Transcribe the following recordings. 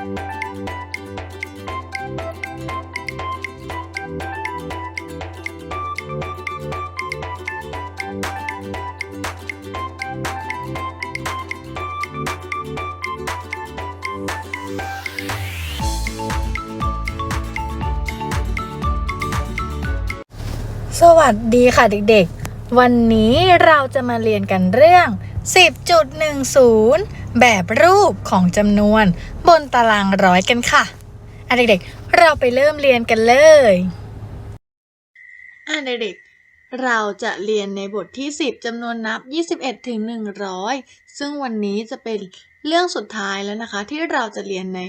สวัสดีค่ะเด็กๆ วันนี้เราจะมาเรียนกันเรื่อง 10.10 แบบรูปของจำนวนบนตารางร้อยกันค่ะอะเด็กๆ เราไปเริ่มเรียนกันเลยอะเด็กๆ เราจะเรียนในบทที่ 10จำนวนนับ 21 ถึง 100 ซึ่งวันนี้จะเป็นเรื่องสุดท้ายแล้วนะคะ ที่เราจะเรียนใน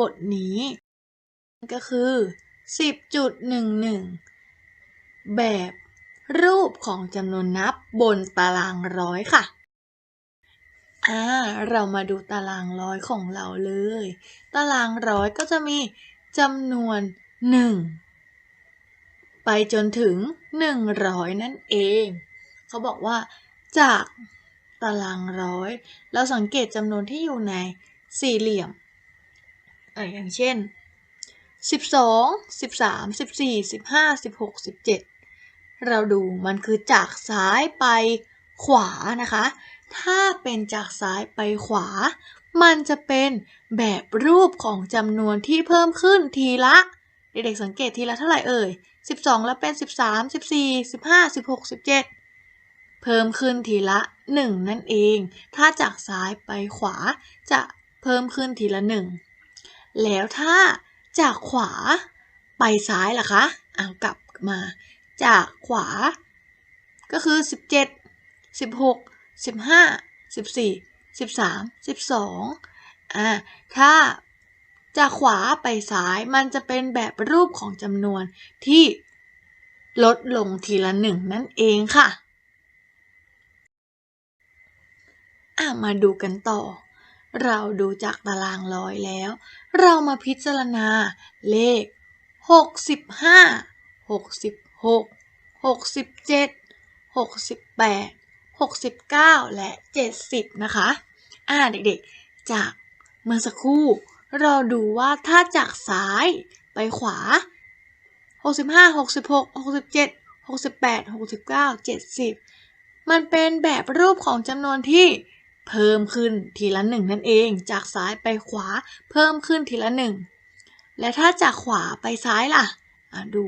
บทนี้ ก็คือ 10.11 แบบรูปของจำนวนนับบนตารางร้อยค่ะ อ่าเรามาดูตารางร้อยของเราเลย ตารางร้อยก็จะมีจำนวนหนึ่งไปจนถึงหนึ่งร้อยนั่นเอง เขาบอกว่า จากตารางร้อย เราสังเกตจำนวนที่อยู่ในสี่เหลี่ยมอ่าอย่างเช่น 12 13 14 15 16 17 เราดูมันคือจากซ้ายไปขวานะคะ ถ้าเป็นจากซ้ายไปขวา มันจะเป็นแบบรูปของจำนวนที่เพิ่มขึ้นทีละ เด็กๆสังเกตทีละเท่าไหร่เอ่ย 12 แล้วเป็น 13 14 15 16 17 เพิ่มขึ้นทีละ 1 นั่นเอง ถ้าจากซ้ายไปขวาจะเพิ่มขึ้นทีละ 1 แล้วถ้าจากขวาไปซ้ายล่ะคะอ่ากลับมา จากขวา ก็คือ 17 16 15 14 13 12อ่าถ้าจากขวาไปซ้ายมันจะเป็นแบบรูปของจำนวนที่ลดลงทีละหนึ่งนั่นเองค่ะอะมาดูกันต่อ เราดูจากตารางร้อยแล้ว เรามาพิจารณาเลข 65 66 67 68 69 และ 70 นะคะ อ่าเด็กๆ จากเมื่อสักครู่ เราดูว่าถ้าจากซ้ายไปขวา 65 66 67 68 69 70 มันเป็นแบบรูปของจำนวนที่เพิ่มขึ้นทีละหนึ่งนั่นเอง จากซ้ายไปขวาเพิ่มขึ้นทีละหนึ่ง และถ้าจากขวาไปซ้ายล่ะ อะดู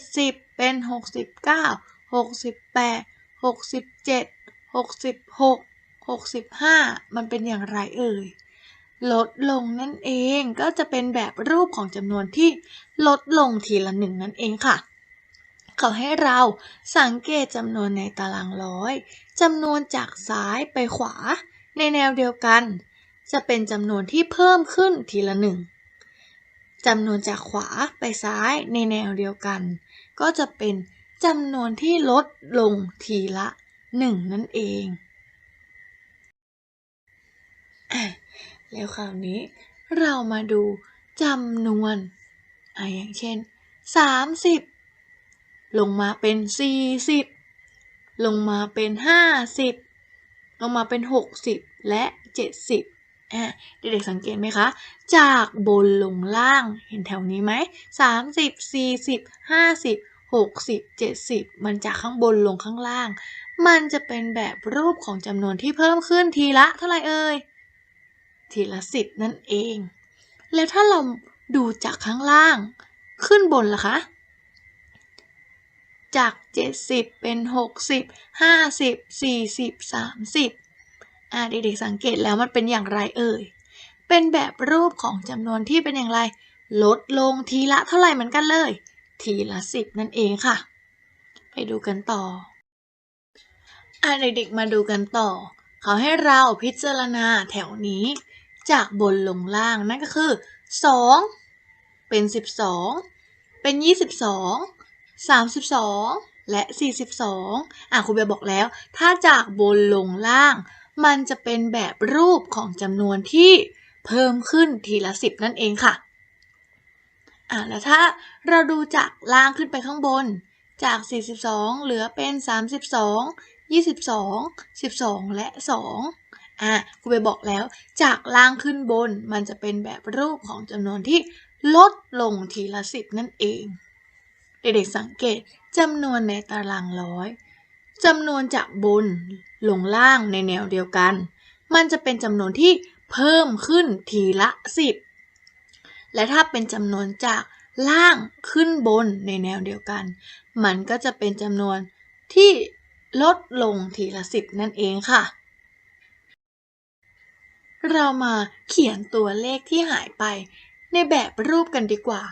70 เป็น 69 68 67 66 65มันเป็นอย่างไรเอ่ย ลดลงนั่นเองก็จะเป็นแบบรูปของจำนวนที่ลดลงทีละหนึ่งนั่นเองค่ะเขาให้เราสังเกตจำนวนในตารางร้อยจำนวนจากซ้ายไปขวา ในแนวเดียวกัน จะเป็นจำนวนที่เพิ่มขึ้นทีละหนึ่งจำนวนจากขวาไปซ้ายในแนวเดียวกัน ก็จะเป็น จำนวนที่ลดลงทีละหนึ่งนั่นเอง แล้วคราวนี้เรามาดูจำนวนออย่างเช่น 30 ลงมาเป็น 40 ลงมาเป็น 50 ลงมาเป็น 60 และ 70เด็กๆสังเกตไหมคะ จากบนลงล่างเห็นแถวนี้ไหม30 40 50 60 70 มันจากข้างบนลงข้างล่าง มันจะเป็นแบบรูปของจำนวนที่เพิ่มขึ้นทีละเท่าไหร่เอ่ย ทีละ 10 นั่นเอง แล้วถ้าเราดูจากข้างล่าง ขึ้นบนล่ะคะ จาก 70 เป็น 60 50 40 30อ่าเด็กๆสังเกตแล้วมันเป็นอย่างไรเอ่ย เป็นแบบรูปของจำนวนที่เป็นอย่างไร ลดลงทีละเท่าไหร่เหมือนกันเลย ทีละ10นั่นเองค่ะ ไปดูกันต่ออ่าเด็กๆมาดูกันต่อ เขาให้เราพิจารณาแถวนี้ จากบนลงล่างนั่นก็คือ 2 เป็น 12 เป็น 22 32 และ 42อะครูเบียบอกแล้ว ถ้าจากบนลงล่าง มันจะเป็นแบบรูปของจำนวนที่เพิ่มขึ้นทีละ10นั่นเองค่ะ อะแล้วถ้าเราดูจากล่างขึ้นไปข้างบน จาก 42 เหลือเป็น 32 22 12 และ 2 อะครูไปบอกแล้ว จากล่างขึ้นบนมันจะเป็นแบบรูปของจำนวนที่ลดลงทีละสิบนั่นเอง เด็กๆสังเกตจำนวนในตารางร้อยจำนวนจากบนลงล่างในแนวเดียวกัน มันจะเป็นจำนวนที่เพิ่มขึ้นทีละสิบ และถ้าเป็นจำนวนจากล่างขึ้นบนในแนวเดียวกัน มันก็จะเป็นจำนวนที่ลดลงทีละสิบนั่นเองค่ะ เรามาเขียนตัวเลขที่หายไปในแบบรูปกันดีกว่า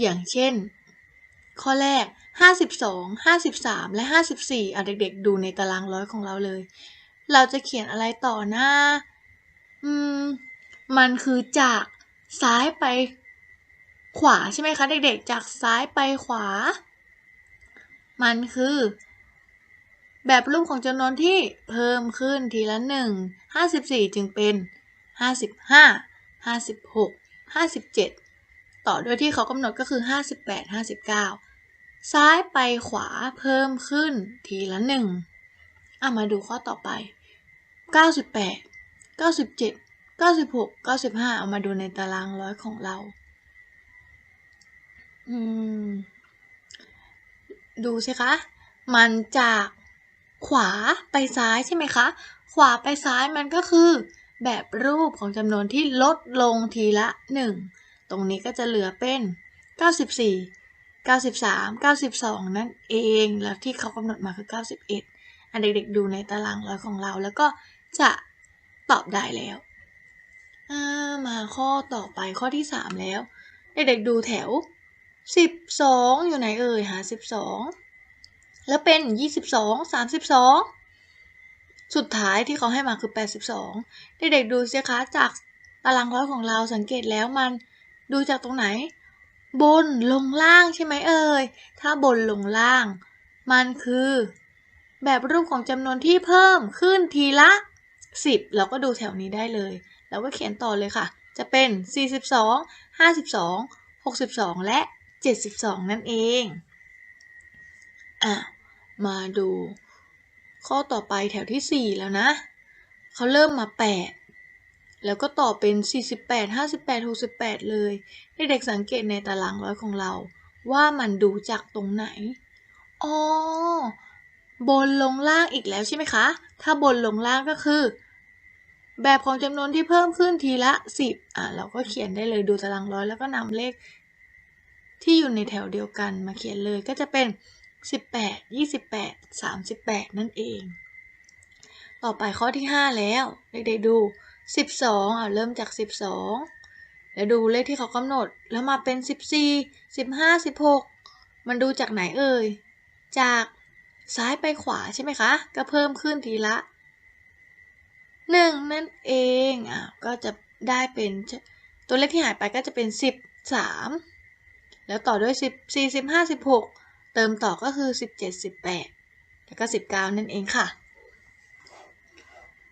อย่างเช่น ข้อแรก 52 53 และ 54อะเด็กๆ ดูในตารางร้อยของเราเลย เราจะเขียนอะไรต่อหน้าอืม มันคือจาก ซ้ายไปขวาใช่ไหมคะ เด็กๆ จากซ้ายไปขวา มันคือ แบบรูปของจำนวนที่เพิ่มขึ้นทีละหนึ่ง54จึงเป็น55 56 57ต่อด้วยที่เขากำหนดก็คือ58 59ซ้ายไปขวาเพิ่มขึ้นทีละหนึ่งอะมาดูข้อต่อไป98 97 96 95 เอามาดูในตารางร้อยของเรา อืม ดูสิคะ มันจากขวาไปซ้ายใช่ไหมคะ ขวาไปซ้ายมันก็คือ แบบรูปของจำนวนที่ลดลงทีละ 1 ตรงนี้ก็จะเหลือเป็น 94 93 92 นั่นเอง แล้วที่เขากำหนดมาคือ 91 อันเด็กๆดูในตารางร้อยของเรา แล้วก็จะตอบได้แล้ว มาข้อต่อไปข้อที่3แล้ว เด็กๆดูแถว12อยู่ไหนเอ่ยหา12แล้วเป็น22 32สุดท้ายที่เขาให้มาคือ82เด็กๆดูสิคะจากตารางร้อยของเราสังเกตแล้วมันดูจากตรงไหน บนลงล่างใช่ไหมเอ่ยถ้าบนลงล่าง มันคือ แบบรูปของจำนวนที่เพิ่มขึ้นทีละ 10 เราก็ดูแถวนี้ได้เลย แล้วก็เขียนต่อเลยค่ะ จะเป็น 42 52 62 และ 72 นั่นเองอะมาดู ข้อต่อไปแถวที่ 4 แล้วนะ เขาเริ่มมา 8 แล้วก็ต่อเป็น 48 58 68 เลยให้เด็กสังเกตในตารางร้อยของเรา ว่ามันดูจากตรงไหน อ๋อบนลงล่างอีกแล้วใช่ไหมคะ ถ้าบนลงล่างก็คือ แบบของจำนวนที่เพิ่มขึ้นทีละ 10 อะ เราก็เขียนได้เลยดูตารางร้อยแล้วก็นำเลข ที่อยู่ในแถวเดียวกันมาเขียนเลยก็จะเป็น 18 28 38 นั่นเอง ต่อไปข้อที่ 5 แล้ว เด็กๆดู 12อะเริ่มจาก 12 แล้วดูเลขที่เขากำหนดแล้วมาเป็น 14 15 16 มันดูจากไหนเอ่ย จากซ้ายไปขวาใช่ไหมคะ ก็เพิ่มขึ้นทีละ 1 นั่นเองอะก็จะได้เป็นตัวเลขที่หายไปก็จะเป็น 13 แล้วต่อด้วย 14 15 16 เติมต่อก็คือ 17 18 แล้วก็ 19 นั่นเองค่ะ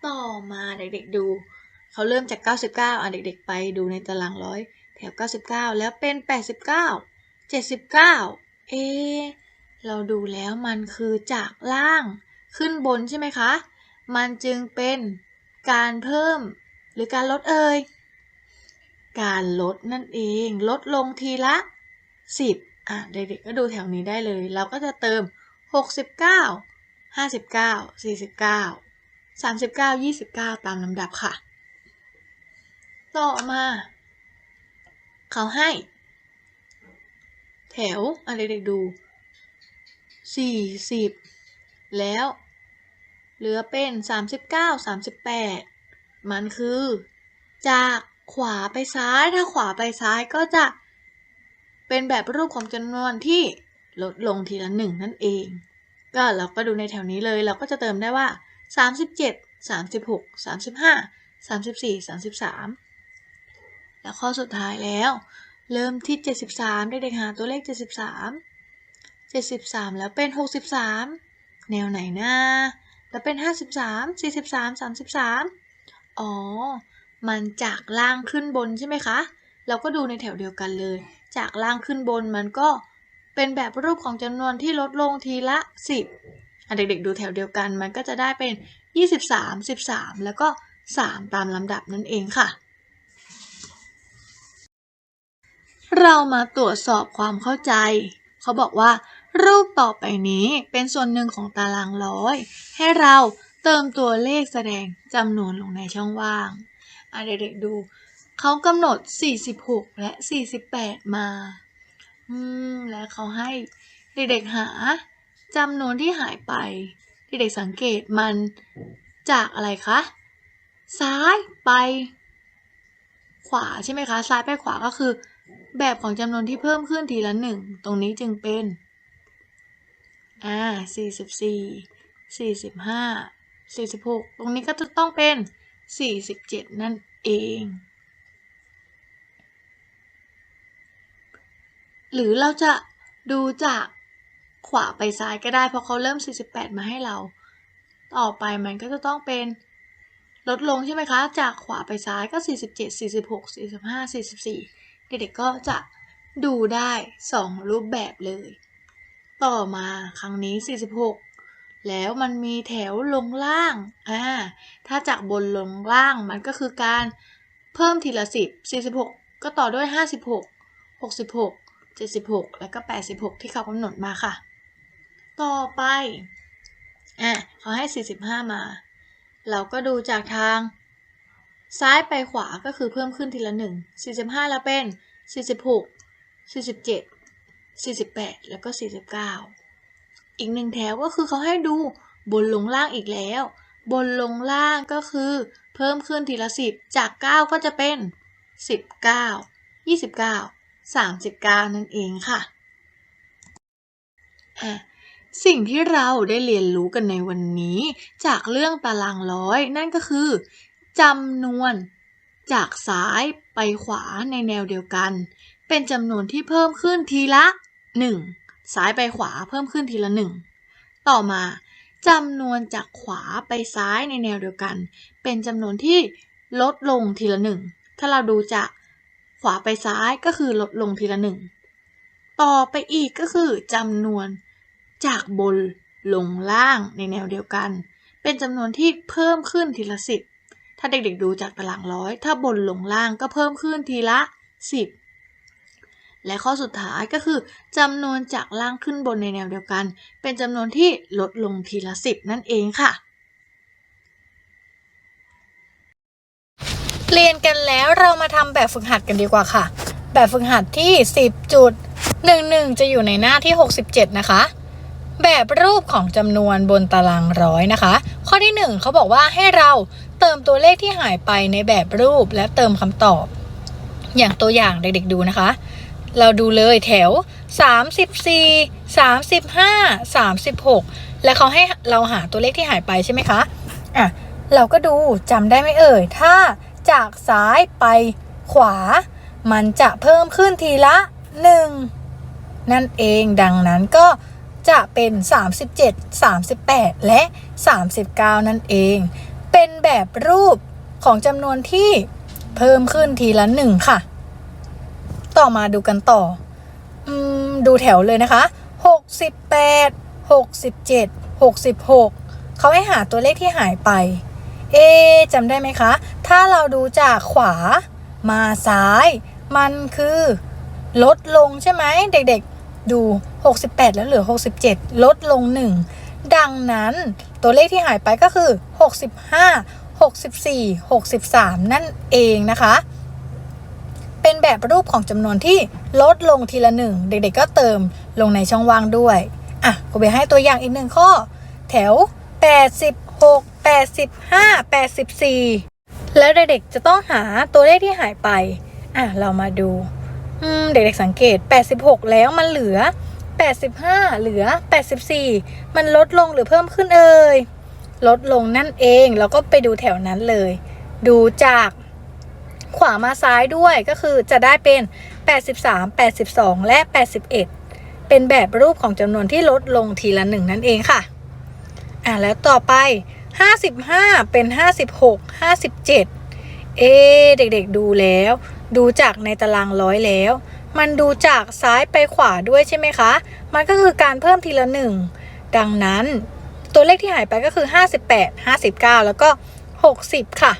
ต่อมาเด็กๆดูเขาเริ่มจาก 99 อะเด็กๆไปดูในตารางร้อยแถว 99 แล้วเป็น 89 79 เอ เราดูแล้วมันคือจากล่างขึ้นบนใช่ไหมคะ มันจึงเป็น การเพิ่มหรือการลดเอ่ย การลดนั่นเอง ลดลงทีละ 10 อะ เด็กๆก็ดูแถวนี้ได้เลย เราก็จะเติม 69 59 49 39 29 ตามลำดับค่ะ ต่อมา เขาให้ แถวอะไรเด็กๆดู 40 แล้ว เหลือเป็น 39 38 มันคือ จากขวาไปซ้ายถ้าขวาไปซ้ายก็จะเป็นแบบรูปของจำนวนที่ลดลงทีละหนึ่งนั่นเอง ก็เราก็ดูในแถวนี้เลย เราก็จะเติมได้ว่า 37 36 35 34 33 แล้วข้อสุดท้ายแล้ว เริ่มที่ 73 เด็กๆหาตัวเลข 73 73 แล้วเป็น 63 แนวไหนนะ แล้วเป็น 53 43 33 อ๋อ มันจากล่างขึ้นบนใช่ไหมคะ เราก็ดูในแถวเดียวกันเลย จากล่างขึ้นบนมันก็เป็นแบบรูปของจำนวนที่ลดลงทีละ 10อะเด็กๆดูแถวเดียวกัน มันก็จะได้เป็น 23 13 แล้วก็ 3 ตามลำดับนั่นเองค่ะ เรามาตรวจสอบความเข้าใจ เขาบอกว่า รูปต่อไปนี้เป็นส่วนหนึ่งของตารางร้อย ให้เราเติมตัวเลขแสดงจำนวนลงในช่องว่างอะเด็กๆดู เขากำหนด 46 และ 48 มา อืม และเขาให้เด็กๆหาจำนวนที่หายไป เด็กๆสังเกตมันจากอะไรคะ ซ้ายไป ขวาใช่ไหมคะ ซ้ายไปขวาก็คือ แบบของจำนวนที่เพิ่มขึ้นทีละหนึ่ง ตรงนี้จึงเป็น อ่าสี่สิบสี่สี่สิบห้าสี่สิบหกตรงนี้ก็จะต้องเป็นสี่สิบเจ็ดนั่นเอง หรือเราจะดูจากขวาไปซ้ายก็ได้ เพราะเขาเริ่ม 48 มาให้เรา ต่อไปมันก็จะต้องเป็นลดลงใช่ไหมคะ จากขวาไปซ้ายก็ 47 46 45 44 เด็กๆก็จะดูได้ 2 รูปแบบเลย ต่อมาครั้งนี้ 46 แล้วมันมีแถวลงล่างอ่าถ้าจากบนลงล่างมันก็คือการเพิ่มทีละ 10 46 ก็ต่อด้วย 56 66 76 แล้วก็ 86 ที่เขากำหนดมาค่ะ ต่อไปอะเขาให้ 45 มา เราก็ดูจากทาง ซ้ายไปขวาก็คือเพิ่มขึ้นทีละ 1 45 แล้วเป็น 46 47 48 แล้วก็ 49 อีกหนึ่งแถวก็คือเขาให้ดูบนลงล่างอีกแล้ว บนลงล่างก็คือ เพิ่มขึ้นทีละ 10 จาก 9 ก็จะเป็น 19 29 39 นั่นเองค่ะอะสิ่งที่เราได้เรียนรู้กันในวันนี้ จากเรื่องตารางร้อย นั่นก็คือจำนวนจากซ้ายไปขวาในแนวเดียวกัน เป็นจำนวนที่เพิ่มขึ้นทีละ 1 ซ้ายไปขวาเพิ่มขึ้นทีละ 1 ต่อมาจำนวนจากขวาไปซ้ายในแนวเดียวกัน เป็นจำนวนที่ลดลงทีละ 1 ถ้าเราดูจากขวาไปซ้ายก็คือลดลงทีละ 1 ต่อไปอีกก็คือจำนวนจากบนลงล่างในแนวเดียวกัน เป็นจำนวนที่เพิ่มขึ้นทีละสิบถ้าเด็กๆดูจากตารางร้อย ถ้าบนลงล่างก็เพิ่มขึ้นทีละสิบ และข้อสุดท้ายก็คือจำนวนจากล่างขึ้นบนในแนวเดียวกัน เป็นจำนวนที่ลดลงทีละสิบนั่นเองค่ะ เรียนกันแล้วเรามาทำแบบฝึกหัดกันดีกว่าค่ะ แบบฝึกหัดที่ 10จุด11 จะอยู่ในหน้าที่ 67 นะคะแบบรูปของจำนวนบนตารางร้อยนะคะ ข้อที่ 1เขาบอกว่าให้เราเติมตัวเลขที่หายไปในแบบรูปและเติมคำตอบ อย่างตัวอย่างเด็กๆดูนะคะ เราดูเลยแถว 34 35 36 และเขาให้เราหาตัวเลขที่หายไปใช่ไหมคะอะเราก็ดูจำได้ไหมเอ่ย ถ้าจากซ้ายไปขวา มันจะเพิ่มขึ้นทีละ 1 นั่นเองดังนั้นก็จะเป็น 37 38 และ 39 นั่นเอง เป็นแบบรูปของจำนวนที่เพิ่มขึ้นทีละ 1 ค่ะ ต่อมาดูกันต่ออมดูแถวเลยนะคะ 68 67 66 เขาให้หาตัวเลขที่หายไป เอจำได้ไหมคะ ถ้าเราดูจากขวามาซ้าย มันคือลดลงใช่ไหมเด็กๆ ดู 68 แล้วเหลือ 67 ลดลง 1 ดังนั้นตัวเลขที่หายไปก็คือ 65 64 63 นั่นเองนะคะ เป็นแบบรูปของจำนวนที่ลดลงทีละหนึ่งเด็กๆก็เติมลงในช่องว่างด้วย อะกูไปให้ตัวอย่างอีกหนึ่งข้อ แถว 86 85 84 แล้วเด็กๆจะต้องหาตัวเลขที่หายไป อะเรามาดูเด็กๆสังเกต 86 แล้วมันเหลือ 85 เหลือ 84 มันลดลงหรือเพิ่มขึ้นเอ่ยลดลงนั่นเองแล้วก็ไปดูแถวนั้นเลย ดูจาก ขวามาซ้ายด้วยก็คือจะได้เป็น 83 82 และ 81 เป็นแบบรูปของจำนวนที่ลดลงทีละหนึ่งนั่นเองค่ะ อะแล้วต่อไป 55 เป็น 56 57 เอ เด็กๆดูแล้ว ดูจากในตารางร้อยแล้ว มันดูจากซ้ายไปขวาด้วยใช่ไหมคะ มันก็คือการเพิ่มทีละหนึ่งดังนั้นตัวเลขที่หายไปก็คือ 58 59 แล้วก็ 60 ค่ะ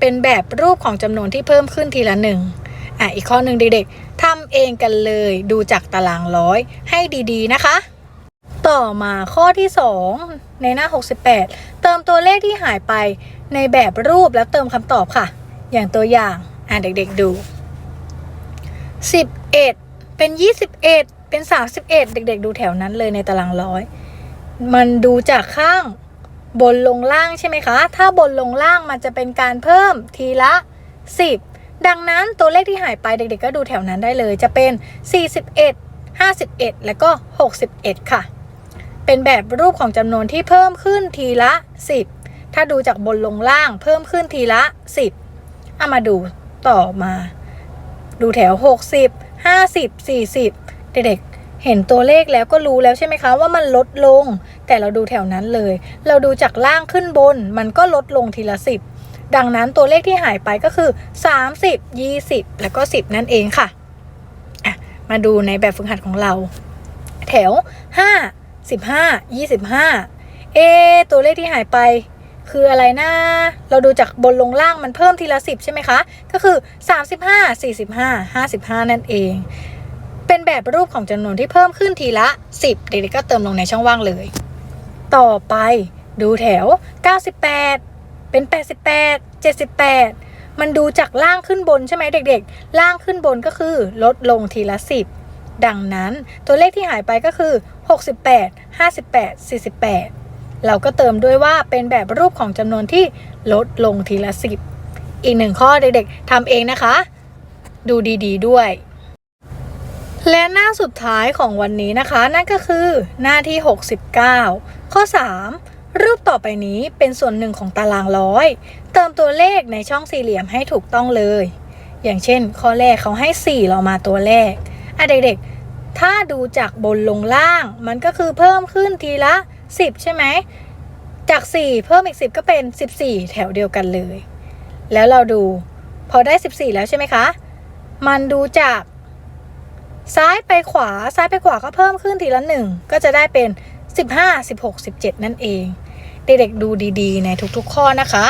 เป็นแบบรูปของจำนวนที่เพิ่มขึ้นทีละหนึ่งอะอีกข้อหนึ่งเด็กๆทำเองกันเลยดูจากตารางร้อยให้ดีๆนะคะ ต่อมาข้อที่ 2 ในหน้า 68 เติมตัวเลขที่หายไปในแบบรูปแล้วเติมคำตอบค่ะ อย่างตัวอย่างอะเด็กๆดู 11 เป็น 21 เป็น 31 เด็กๆ ดูแถวนั้นเลยในตารางร้อย มันดูจากข้าง บนลงล่างใช่ไหมคะ ถ้าบนลงล่างมันจะเป็นการเพิ่มทีละ 10 ดังนั้นตัวเลขที่หายไปเด็กๆ ก็ดูแถวนั้นได้เลย จะเป็น 41 51 แล้วก็ 61 ค่ะ เป็นแบบรูปของจำนวนที่เพิ่มขึ้นทีละ 10 ถ้าดูจากบนลงล่างเพิ่มขึ้นทีละ 10เอามาดูต่อมา ดูแถว 60 50 40 เด็กๆ เห็นตัวเลขแล้วก็รู้แล้วใช่ไหมคะว่ามันลดลง แต่เราดูแถวนั้นเลย เราดูจากล่างขึ้นบน มันก็ลดลงทีละ 10 ดังนั้นตัวเลขที่หายไปก็คือ 30 20 แล้วก็ 10 นั่นเองค่ะะมาดูในแบบฝึกหัดของเรา แถว 5 15 25 เอ ตัวเลขที่หายไปคืออะไรนะ เราดูจากบนลงล่างมันเพิ่มทีละ 10 ใช่ไหมคะ ก็คือ 35 45 55 นั่นเอง เป็นแบบรูปของจำนวนที่เพิ่มขึ้นทีละ 10 เด็กๆก็เติมลงในช่องว่างเลย ต่อไปดูแถว 98 เป็น 88 78 มันดูจากล่างขึ้นบนใช่ไหมเด็กๆ ล่างขึ้นบนก็คือลดลงทีละ 10 ดังนั้นตัวเลขที่หายไปก็คือ 68 58 48 เราก็เติมด้วยว่าเป็นแบบรูปของจำนวนที่ลดลงทีละ 10 อีกหนึ่งข้อเด็กๆทำเองนะคะ ดูดีๆด้วย และหน้าสุดท้ายของวันนี้นะคะ นั่นก็คือหน้าที่ 69 ข้อ 3 รูปต่อไปนี้เป็นส่วนหนึ่งของตารางร้อย เติมตัวเลขในช่องสี่เหลี่ยมให้ถูกต้องเลย อย่างเช่น ข้อแรกเขาให้ 4 เรามาตัวแรกอะเด็กๆ ถ้าดูจากบนลงล่าง มันก็คือเพิ่มขึ้นทีละ 10 ใช่ไหม จาก 4 เพิ่มอีก 10 ก็เป็น 14 แถวเดียวกันเลย แล้วเราดูพอได้ 14 แล้วใช่ไหมคะ มันดูจาก ซ้ายไปขวาซ้ายไปขวาก็เพิ่มขึ้นทีละหนึ่งก็จะได้เป็น 15 16 17 นั่นเอง เด็กๆดูดีๆ ในทุกๆข้อนะคะ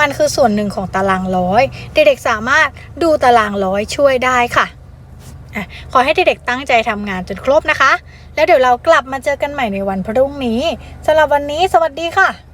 มันคือส่วนหนึ่งของตารางร้อย เด็กๆสามารถดูตารางร้อยช่วยได้ค่ะขอให้เด็กๆตั้งใจทำงานจนครบนะคะ แล้วเดี๋ยวเรากลับมาเจอกันใหม่ในวันพรุ่งนี้สำหรับวันนี้สวัสดีค่ะ